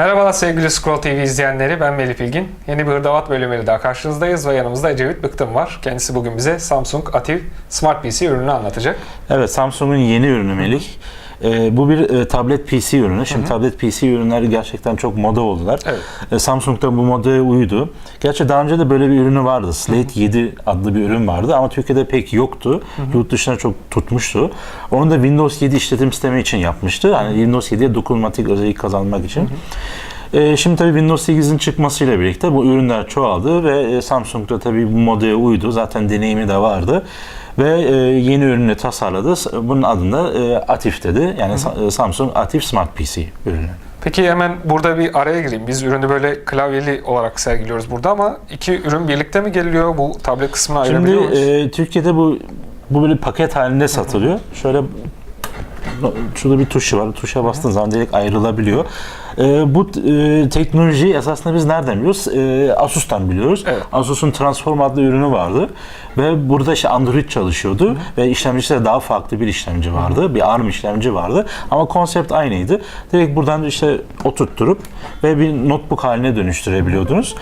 Merhabalar sevgili Scroll TV izleyenleri, ben Melih Bilgin. Yeni bir hırdavat bölümüyle daha karşınızdayız ve yanımızda Ecevit Bıktım var. Kendisi bugün bize Samsung Ativ Smart PC ürününü anlatacak. Evet Samsung'un yeni ürünü Melih. Ee, bu bir e, tablet PC ürünü. Şimdi tablet PC ürünleri gerçekten çok moda oldular. Evet. E, Samsung da bu modaya uydu. Gerçi daha önce de böyle bir ürünü vardı. Slate 7 adlı bir ürün vardı ama Türkiye'de pek yoktu. Yurt dışına çok tutmuştu. Onu da Windows 7 işletim sistemi için yapmıştı. Yani Windows 7'ye dokunmatik özellik kazanmak için. E, şimdi tabii Windows 8'in çıkmasıyla birlikte bu ürünler çoğaldı ve e, Samsung da tabii bu modaya uydu. Zaten deneyimi de vardı. Ve e, yeni ürünü tasarladı. Bunun adını e, Atif dedi. Yani Sa- e, Samsung Atif Smart PC ürünü. Peki hemen burada bir araya gireyim. Biz ürünü böyle klavyeli olarak sergiliyoruz burada ama iki ürün birlikte mi geliyor? Bu tablet kısmını Şimdi ayırabiliyor muyuz? e, Türkiye'de bu bu böyle paket halinde satılıyor. Şöyle şurada bir tuşu var. Tuşa bastığın zaman direkt ayrılabiliyor. E, bu e, teknolojiyi esasında biz nereden biliyoruz? E, Asus'tan biliyoruz. Evet. Asus'un Transform adlı ürünü vardı. Ve burada işte Android çalışıyordu. Ve işlemcisi de daha farklı bir işlemci vardı. Bir ARM işlemci vardı. Ama konsept aynıydı. Direkt buradan işte oturtturup ve bir notebook haline dönüştürebiliyordunuz.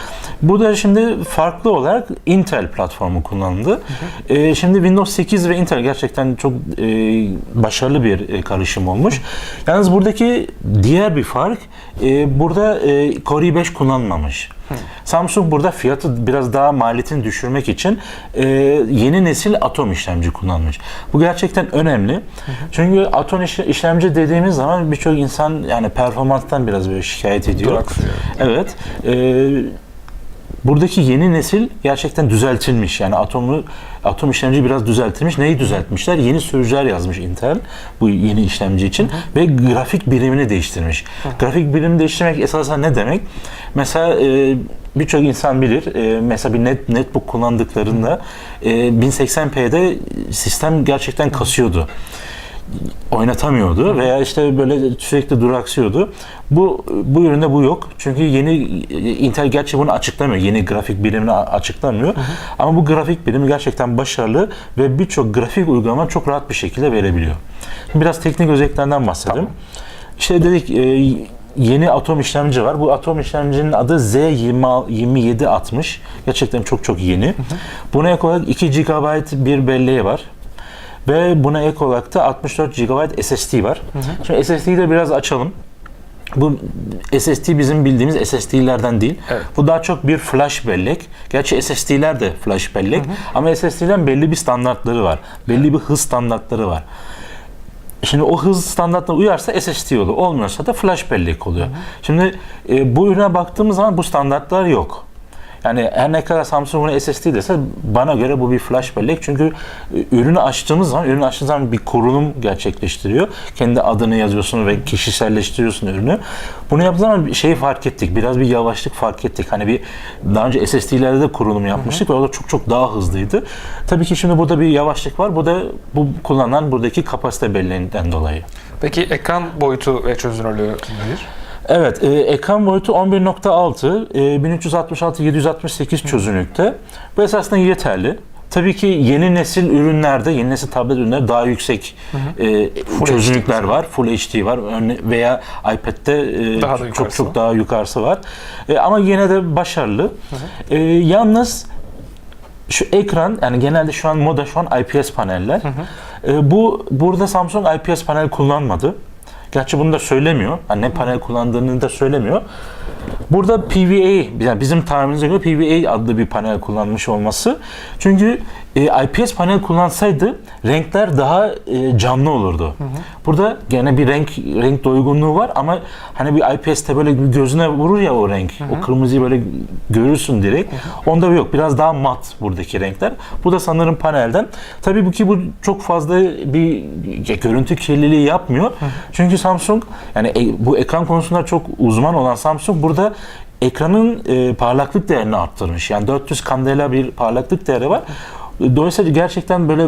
Bu da şimdi farklı olarak Intel platformu kullanıldı. Ee, şimdi Windows 8 ve Intel gerçekten çok e, başarılı bir e, karışım olmuş. Yalnız buradaki diğer bir fark e, burada e, Core i5 kullanmamış. Samsung burada fiyatı biraz daha maliyetini düşürmek için e, yeni nesil Atom işlemci kullanmış. Bu gerçekten önemli. Çünkü Atom iş- işlemci dediğimiz zaman birçok insan yani performanstan biraz böyle şikayet ediyor. Duraksıyor. Evet. E, buradaki yeni nesil gerçekten düzeltilmiş. Yani atomu atom işlemci biraz düzeltilmiş. Neyi düzeltmişler? Yeni sürücüler yazmış Intel bu yeni işlemci için ve grafik birimini değiştirmiş. Grafik birimi değiştirmek esasen ne demek? Mesela e, birçok insan bilir. E, mesela bir net netbook kullandıklarında e, 1080p'de sistem gerçekten kasıyordu oynatamıyordu veya işte böyle sürekli duraksıyordu. Bu bu üründe bu yok. Çünkü yeni Intel gerçi bunu açıklamıyor. Yeni grafik birimini a- açıklamıyor. Ama bu grafik birimi gerçekten başarılı ve birçok grafik uygulama çok rahat bir şekilde verebiliyor. Şimdi biraz teknik özelliklerinden bahsedelim. İşte dedik e, yeni atom işlemci var. Bu atom işlemcinin adı Z2760. Gerçekten çok çok yeni. Buna ek olarak 2 GB bir belleği var. Ve buna ek olarak da 64 GB SSD var. Şimdi SSD'yi de biraz açalım. Bu SSD bizim bildiğimiz SSD'lerden değil. Evet. Bu daha çok bir flash bellek. Gerçi SSD'ler de flash bellek. Ama SSD'den belli bir standartları var. Belli bir hız standartları var. Şimdi o hız standartına uyarsa SSD oluyor. Olmuyorsa da flash bellek oluyor. Şimdi e, bu ürüne baktığımız zaman bu standartlar yok. Yani her ne kadar Samsung buna SSD dese bana göre bu bir flash bellek. Çünkü e, ürünü açtığımız zaman, ürünü açtığınız zaman bir kurulum gerçekleştiriyor. Kendi adını yazıyorsun ve kişiselleştiriyorsun ürünü. Bunu yaptığımız zaman şeyi fark ettik. Biraz bir yavaşlık fark ettik. Hani bir daha önce SSD'lerde de kurulum yapmıştık ve o da çok çok daha hızlıydı. Tabii ki şimdi burada bir yavaşlık var. Bu da bu kullanılan buradaki kapasite belleğinden dolayı. Peki ekran boyutu ve çözünürlüğü nedir? Evet, e, ekran boyutu 11.6, e, 1366 768 çözünürlükte. Bu esasında yeterli. Tabii ki yeni nesil ürünlerde, yeni nesil tablet ürünler daha yüksek e, çözünürlükler var. Full HD var Örne- veya iPad'de e, Daha da çok yukarısı çok daha yukarısı var. E, ama yine de başarılı. E, yalnız şu ekran yani genelde şu an moda şu an IPS paneller. E, bu burada Samsung IPS panel kullanmadı. Gerçi bunu da söylemiyor. Yani ne panel kullandığını da söylemiyor. Burada PVA, yani bizim tabirimize göre PVA adlı bir panel kullanmış olması. Çünkü e, IPS panel kullansaydı renkler daha e, canlı olurdu. Burada gene bir renk renk doygunluğu var ama hani bir IPS'te böyle gözüne vurur ya o renk. O kırmızıyı böyle görürsün direkt. Onda yok. Biraz daha mat buradaki renkler. Bu da sanırım panelden. Tabii bu ki bu çok fazla bir görüntü kirliliği yapmıyor. Çünkü Samsung yani e, bu ekran konusunda çok uzman olan Samsung burada ekranın e, parlaklık değerini arttırmış. Yani 400 kandela bir parlaklık değeri var. Dolayısıyla gerçekten böyle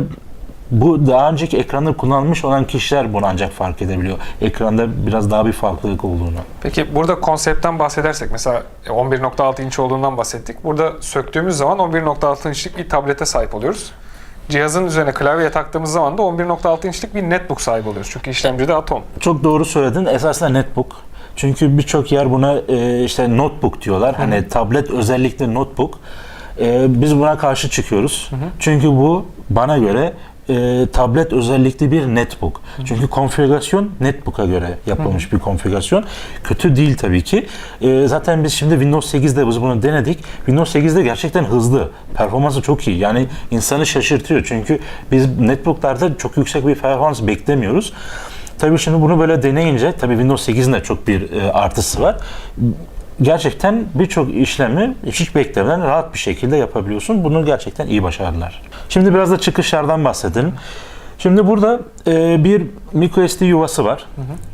bu daha önceki ekranı kullanmış olan kişiler bunu ancak fark edebiliyor. Ekranda biraz daha bir farklılık olduğunu. Peki burada konseptten bahsedersek mesela 11.6 inç olduğundan bahsettik. Burada söktüğümüz zaman 11.6 inçlik bir tablete sahip oluyoruz. Cihazın üzerine klavyeye taktığımız zaman da 11.6 inçlik bir netbook sahibi oluyoruz. Çünkü işlemci de Atom. Çok doğru söyledin. Esasında netbook. Çünkü birçok yer buna e, işte notebook diyorlar. Hani tablet özellikle notebook. E, biz buna karşı çıkıyoruz. Çünkü bu bana göre e, tablet özellikli bir netbook. Çünkü konfigürasyon netbook'a göre yapılmış bir konfigürasyon. Kötü değil tabii ki. E, zaten biz şimdi Windows 8'de biz bunu denedik. Windows 8'de gerçekten hızlı. Performansı çok iyi. Yani insanı şaşırtıyor. Çünkü biz netbook'larda çok yüksek bir performans beklemiyoruz. Tabii şimdi bunu böyle deneyince, tabii Windows 8'in de çok bir e, artısı var. Gerçekten birçok işlemi hiç beklemeden rahat bir şekilde yapabiliyorsun. Bunu gerçekten iyi başardılar. Şimdi biraz da çıkışlardan bahsedelim. Şimdi burada e, bir microSD yuvası var.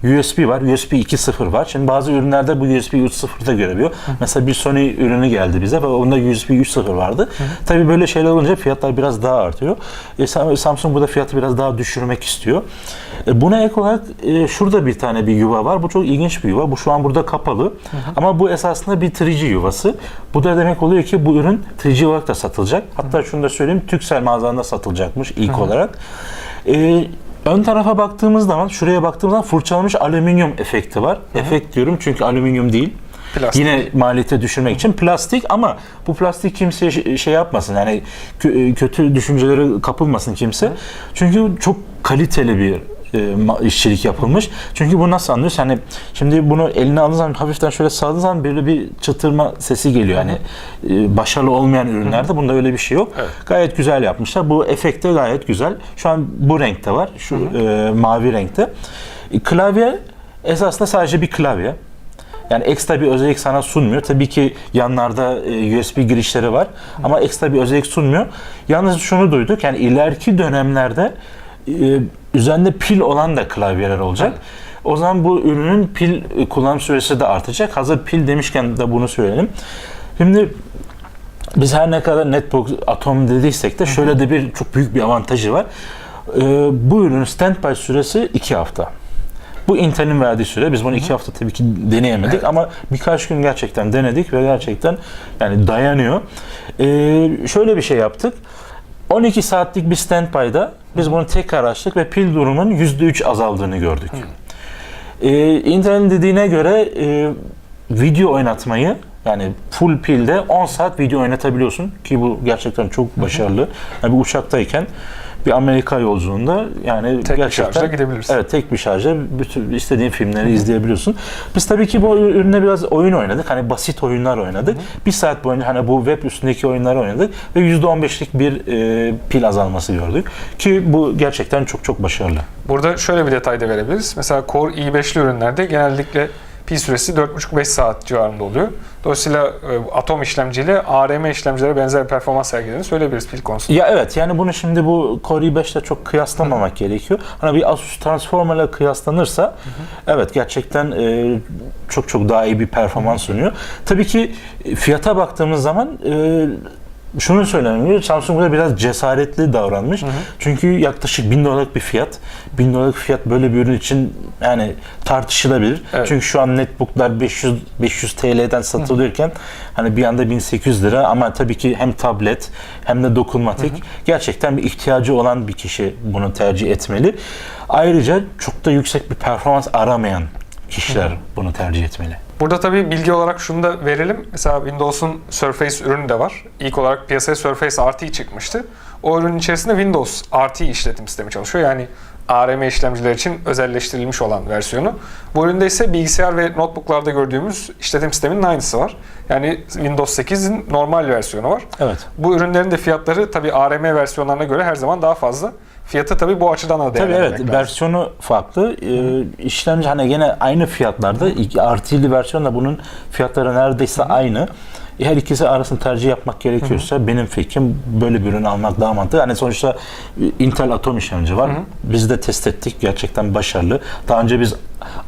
USB var. USB 2.0 var. Şimdi bazı ürünlerde bu USB 3.0'da görebiliyor. Mesela bir Sony ürünü geldi bize ve onda USB 3.0 vardı. Tabii böyle şeyler olunca fiyatlar biraz daha artıyor. E, Sam- Samsung burada fiyatı biraz daha düşürmek istiyor. E, buna ek olarak e, şurada bir tane bir yuva var. Bu çok ilginç bir yuva. Bu şu an burada kapalı. Ama bu esasında bir 3G yuvası. Bu da demek oluyor ki bu ürün 3G olarak da satılacak. Hatta şunu da söyleyeyim. Türksel mağazalarında satılacakmış ilk olarak. E, ön tarafa baktığımız zaman, şuraya baktığımız zaman fırçalanmış alüminyum efekti var. Efekt diyorum çünkü alüminyum değil. Plastik. Yine maliyete düşürmek için plastik ama bu plastik kimseye şey- yapmasın yani kö- kötü düşüncelere kapılmasın kimse. Çünkü çok kaliteli bir e, işçilik yapılmış. Çünkü bu nasıl anlıyorsun? Hani şimdi bunu eline aldığın zaman hafiften şöyle sağladığın zaman böyle bir çıtırma sesi geliyor. Hani e, başarılı olmayan ürünlerde bunda öyle bir şey yok. Evet. Gayet güzel yapmışlar. Bu efekt de gayet güzel. Şu an bu renkte var. Şu e, mavi renkte. E, Klavye esasında sadece bir klavye. Yani ekstra bir özellik sana sunmuyor. Tabii ki yanlarda e, USB girişleri var ama ekstra bir özellik sunmuyor. Yalnız şunu duyduk yani ileriki dönemlerde üzerinde pil olan da klavyeler olacak. O zaman bu ürünün pil e, kullanım süresi de artacak. Hazır pil demişken de bunu söyleyelim. Şimdi biz her ne kadar netbook atom dediysek de şöyle de bir çok büyük bir avantajı var. Ee, bu ürünün standby süresi 2 hafta. Bu Intel'in verdiği süre. Biz bunu 2 hafta tabii ki deneyemedik ama birkaç gün gerçekten denedik ve gerçekten yani dayanıyor. Ee, şöyle bir şey yaptık. 12 saatlik bir standby'da biz bunu tekrar açtık ve pil durumunun %3 azaldığını gördük. Ee, Intel'in dediğine göre e, video oynatmayı yani full pilde 10 saat video oynatabiliyorsun ki bu gerçekten çok başarılı. Yani bir uçaktayken bir Amerika yolculuğunda yani Tek bir gerçekten şarjla gidebilirsin. Evet tek bir şarjla bütün istediğin filmleri izleyebiliyorsun. Biz tabii ki bu ürüne biraz oyun oynadık. Hani basit oyunlar oynadık. Bir saat boyunca hani bu web üstündeki oyunları oynadık ve %15'lik bir e, pil azalması gördük. Ki bu gerçekten çok çok başarılı. Burada şöyle bir detay da verebiliriz. Mesela Core i5'li ürünlerde genellikle pil süresi 4,5-5 saat civarında oluyor. Dolayısıyla e, Atom işlemciyle ARM işlemcilere benzer bir performans sergilediğini söyleyebiliriz pil konusunda. Ya evet yani bunu şimdi bu Core i5 ile çok kıyaslamamak gerekiyor. Hani bir Asus Transformer ile kıyaslanırsa evet gerçekten e, çok çok daha iyi bir performans sunuyor. Tabii ki fiyata baktığımız zaman e, şunu söylemem. Samsung burada biraz cesaretli davranmış. Çünkü yaklaşık 1000 dolarlık bir fiyat. 1000 dolarlık fiyat böyle bir ürün için yani tartışılabilir. Evet. Çünkü şu an netbooklar 500 500 TL'den satılıyorken hani bir anda 1800 lira ama tabii ki hem tablet hem de dokunmatik gerçekten bir ihtiyacı olan bir kişi bunu tercih etmeli. Ayrıca çok da yüksek bir performans aramayan kişiler bunu tercih etmeli. Burada tabii bilgi olarak şunu da verelim. Mesela Windows'un Surface ürünü de var. İlk olarak piyasaya Surface RT çıkmıştı. O ürünün içerisinde Windows RT işletim sistemi çalışıyor. Yani ARM işlemciler için özelleştirilmiş olan versiyonu. Bu üründe ise bilgisayar ve notebooklarda gördüğümüz işletim sisteminin aynısı var. Yani Windows 8'in normal versiyonu var. Evet. Bu ürünlerin de fiyatları tabii ARM versiyonlarına göre her zaman daha fazla. Fiyatı tabii bu açıdan da Tabii değerlendirmek evet lazım. versiyonu farklı. Ee, işlemci hani gene aynı fiyatlarda. Artılı versiyonla bunun fiyatları neredeyse aynı. E, Her ikisi arasında tercih yapmak gerekiyorsa benim fikrim böyle bir ürün almak daha mantıklı. Hani sonuçta e, Intel Atom işlemci var. Biz de test ettik. Gerçekten başarılı. Daha önce biz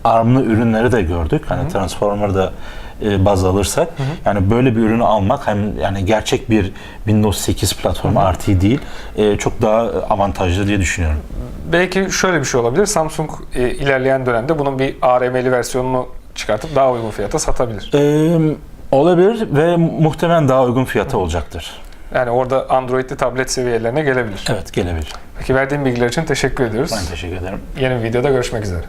ARM'lı ürünleri de gördük. Hani Transformer'da e, baz alırsak yani böyle bir ürünü almak hem yani gerçek bir Windows 8 platformu RT değil e, çok daha avantajlı diye düşünüyorum. Belki şöyle bir şey olabilir. Samsung e, ilerleyen dönemde bunun bir ARM'li versiyonunu çıkartıp daha uygun fiyata satabilir. Ee, olabilir ve muhtemelen daha uygun fiyata olacaktır. Yani orada Android'li tablet seviyelerine gelebilir. Evet gelebilir. Peki verdiğin bilgiler için teşekkür ediyoruz. Ben teşekkür ederim. Yeni bir videoda görüşmek üzere.